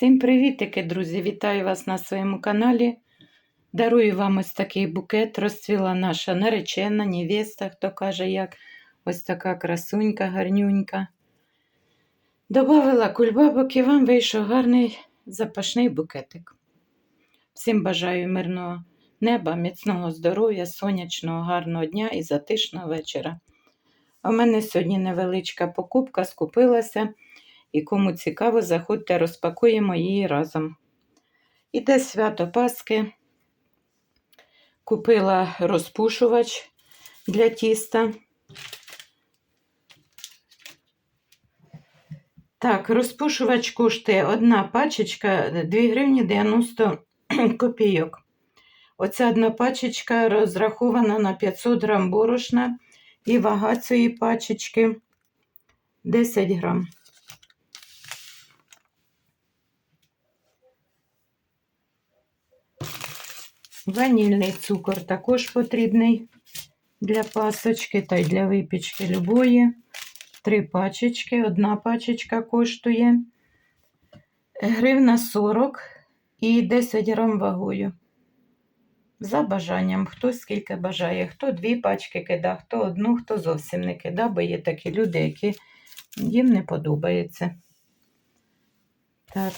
Всім привітики, друзі! Вітаю вас на своєму каналі. Дарую вам ось такий букет. Розцвіла наша наречена, невеста, хто каже, як ось така красунька, гарнюнька. Добавила кульбабок і вам вийшов гарний запашний букетик. Всім бажаю мирного неба, міцного здоров'я, сонячного, гарного дня і затишного вечора. У мене сьогодні невеличка покупка, скупилася. І кому цікаво, заходьте, розпакуємо її разом. Іде свято Пасхи. Купила розпушувач для тіста. Так, розпушувач коштує одна пачечка 2 гривні 90 копійок. Оця одна пачечка розрахована на 500 грам борошна і вага цієї пачечки 10 грам. Ванільний цукор також потрібний для пасочки та й для випічки любої. Три пачечки. Одна пачечка коштує гривна 40 і 10 грам вагою. За бажанням, хто скільки бажає, хто дві пачки кида, хто одну, хто зовсім не кида, бо є такі люди, які їм не подобається. Так.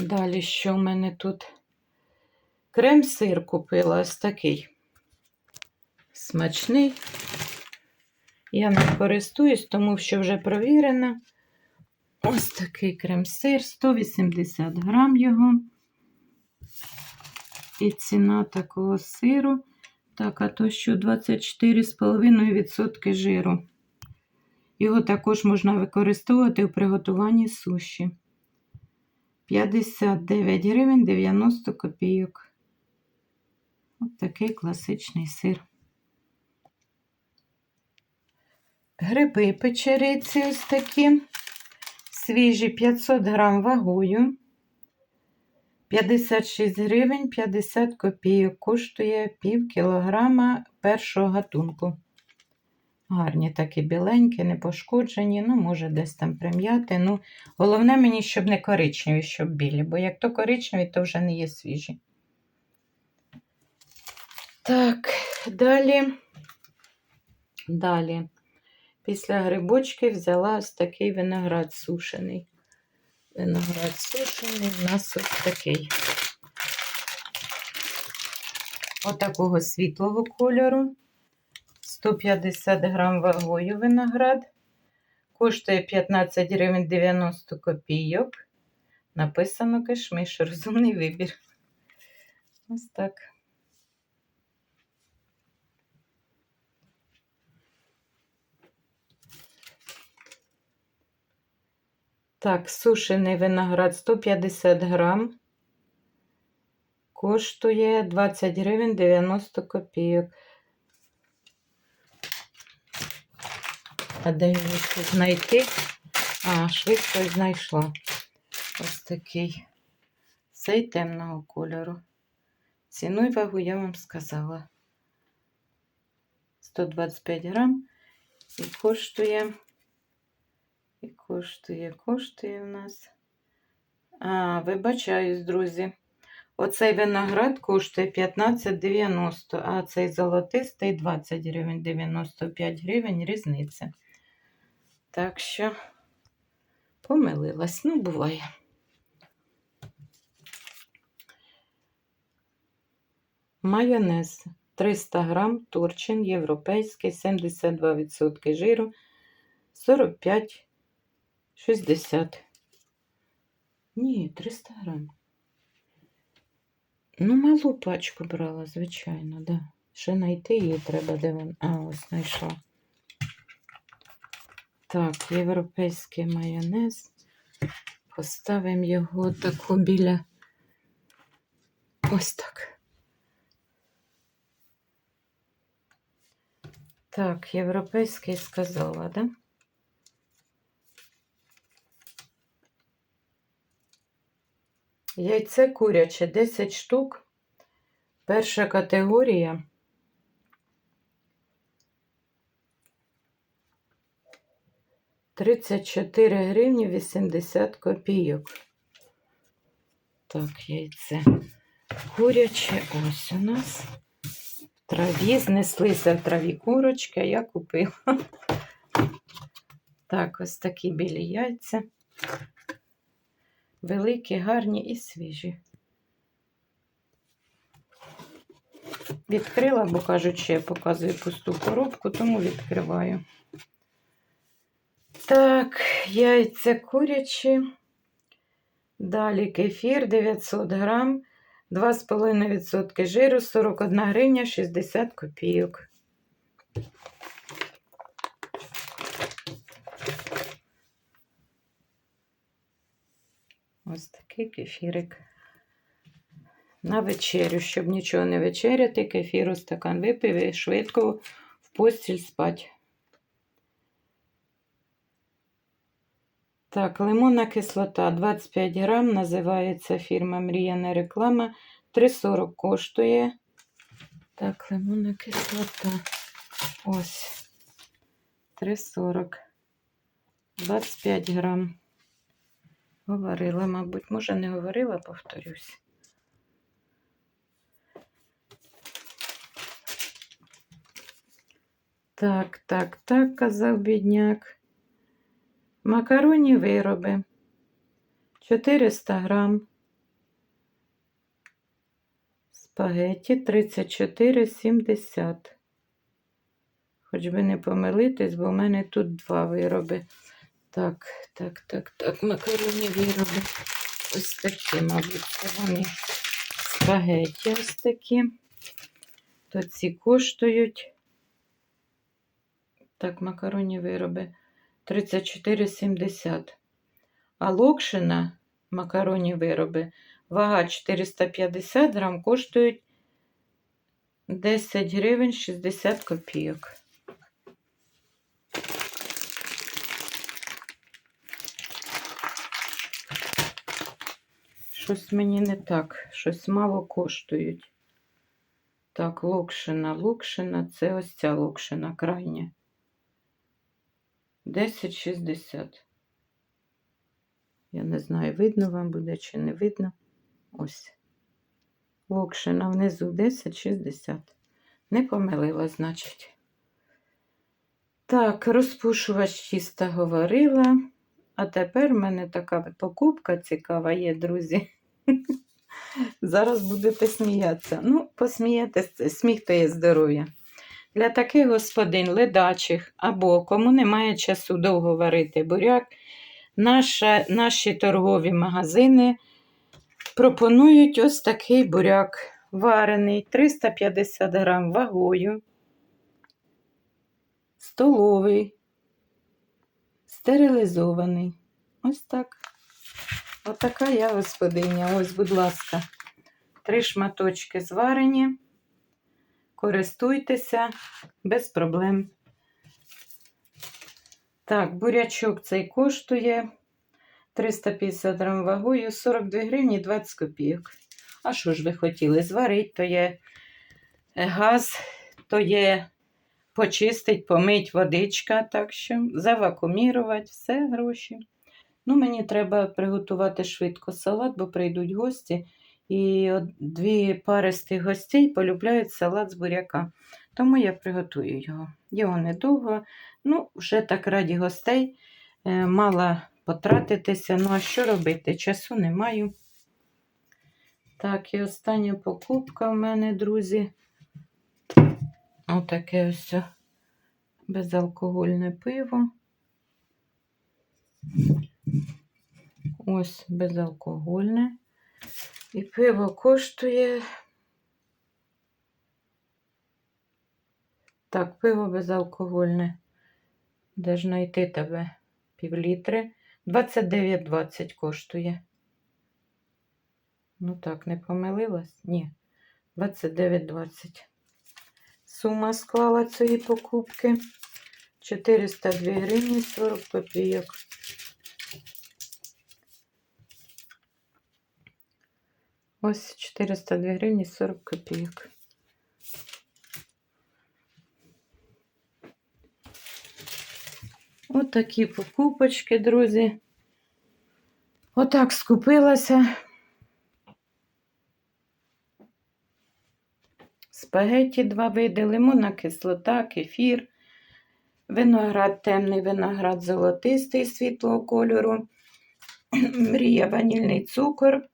Далі, що в мене тут? Крем-сир купила ось такий. Смачний. Я не користуюсь, тому що вже провірена. Ось такий крем-сир, 180 грам його. І ціна такого сиру. Так, а то що 24,5% жиру. Його також можна використовувати у приготуванні суші. 59 гривень 90 копійок. Ось такий класичний сир. Гриби печериці ось такі. Свіжі 500 грам вагою. 56 гривень 50 копійок. Коштує пів кілограма першого гатунку. Гарні такі біленькі, не пошкоджені, ну, може, десь там прим'яти. Ну, головне мені, щоб не коричневі, щоб білі, бо як то коричневі, то вже не є свіжі. Так, далі. Далі. Після грибочки взяла ось такий виноград сушений. Виноград сушений у нас ось такий. Отакого світлого кольору. 150 грам вагою виноград. Коштує 15 гривень 90 копійок. Написано кишмиш, розумний вибір. Ось так. Так, сушений виноград 150 грам. Коштує 20 гривень 90 копійок. А де його ще знайти? А, швидко знайшла. Ось такий. Цей темного кольору. Ціну і вагу я вам сказала. 125 грам. І коштує. І коштує, коштує у нас. А, вибачаюсь, друзі. Оцей виноград коштує 15,90, а цей золотистий 20 гривень 95 гривень різниця. Так що помилилась, ну, буває. Майонез 300 грам, турчин, європейський, 72% жиру, 45,60. Ні, 300 грам. Ну, малу пачку брала, звичайно, да. Ще знайти її треба, де вона. А, ось знайшла. Так, європейський майонез. Поставимо його таку біля. Ось так. Так, європейський сказала, да? Яйце куряче 10 штук. Перша категорія. 34 гривні 80 копійок. Так, яйце. Куряче ось у нас. В траві знеслися в траві курочки, а я купила. Так, ось такі білі яйця. Великі, гарні і свіжі. Відкрила, бо кажуть, що я показую пусту коробку, тому відкриваю. Так, яйця курячі. Далі кефір 900 грам, 2,5% жиру, 41 гривня 60 копійок. Ось такий кефірик. На вечерю, щоб нічого не вечеряти, кефіру стакан випив і швидко в постіль спать. Так, лимонна кислота 25 грам, називається фірма Мріяна реклама. 3,40 коштує. Так, лимонна кислота. Ось. 3,40. 25 грам. Говорила, мабуть, може не говорила, повторюсь. Так, так, так, казав бідняк. Макаронні вироби 400 грам. Спагетті 34,70. Хоч би не помилитись, бо в мене тут два вироби. Так, так, так, так, макаронні вироби. Ось такі, мабуть, вони спагетті ось такі. То ці коштують. Так, макаронні вироби 34,70. А локшина макаронні вироби, вага 450 грам, коштують 10 гривень 60 копійок. Щось мені не так, щось мало коштують. Так, локшина, локшина, це ось ця локшина крайня. 10,60. Я не знаю, видно вам буде чи не видно. Ось. Локшина внизу 10,60. Не помилила, значить. Так, розпушувач чиста говорила. А тепер в мене така покупка цікава є, друзі. Зараз будете сміятися. Ну, посмієтесь, сміх то є здоров'я. Для таких господин ледачих або кому немає часу довго варити буряк, наша, наші торгові магазини пропонують ось такий буряк варений 350 грам вагою, столовий, стерилізований. Ось так. Отака я господиня. Ось, будь ласка, три шматочки зварені. Користуйтеся без проблем. Так, бурячок цей коштує 350 грам вагою, 42 гривні 20 копійок. А що ж ви хотіли? Зварить, то є газ, то є почистить, помить водичка, так що завакумірувати, все гроші. Ну, мені треба приготувати швидко салат, бо прийдуть гості. І дві пари з тих гостей полюбляють салат з буряка. Тому я приготую його. Його недовго. Ну, вже так раді гостей е, мала потратитися. Ну, а що робити? Часу не маю. Так, і остання покупка в мене, друзі. Отаке ось безалкогольне пиво. Ось безалкогольне. І пиво коштує. Так, пиво безалкогольне. Де ж знайти тебе? Півлітри. 29,20 коштує. Ну так, не помилилась? Ні. 29,20. Сума склала цієї покупки. 402 гривні 40 копійок. Ось 402 гривні 40 копійок. Отакі покупочки, друзі. Отак скупилася. Спагетті два види, лимонна кислота, кефір, виноград темний, виноград золотистий світлого кольору, мрія ванільний цукор,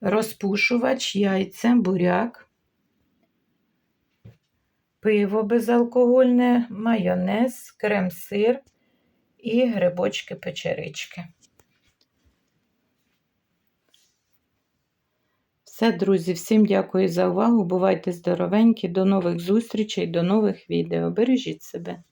розпушувач, яйця, буряк, пиво безалкогольне, майонез, крем-сир і грибочки-печерички. Все, друзі, всім дякую за увагу. Бувайте здоровенькі, до нових зустрічей, до нових відео. Бережіть себе.